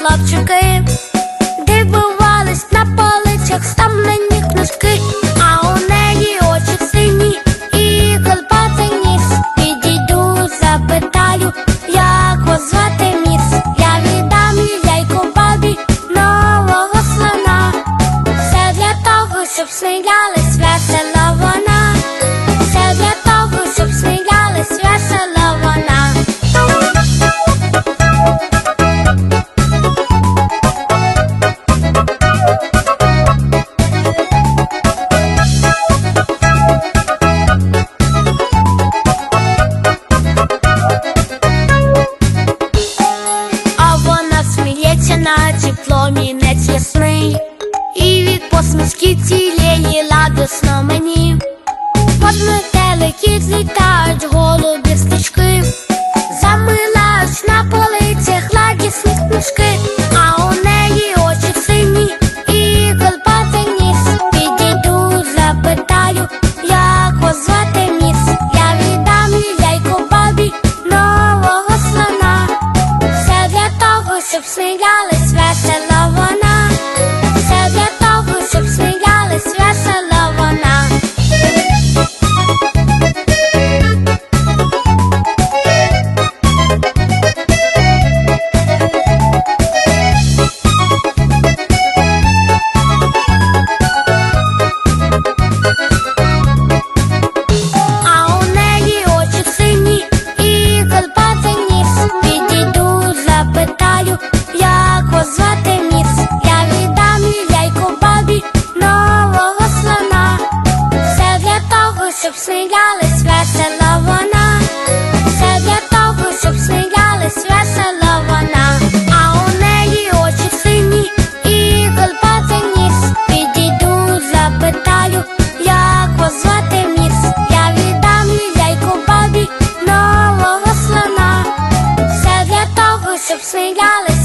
хлопчики дивувались на полицях стамлені книжки, а у неї очі сині і колбатий ніс. Підійду, запитаю, як вас міс. Я віддам їй яйку бабі нового слона. Все для того, щоб сміялись наче пломінець ясний, і від посмішки цієї ладосно Subsmejali svet щоб сміялись весело вона, все для того, щоб сміялись весело вона, а у неї очі сині і колпати ніс. Підійду, запитаю, як вас звати міс. Я віддам їй яйку бабі нового слона. Все для того, щоб сміялись.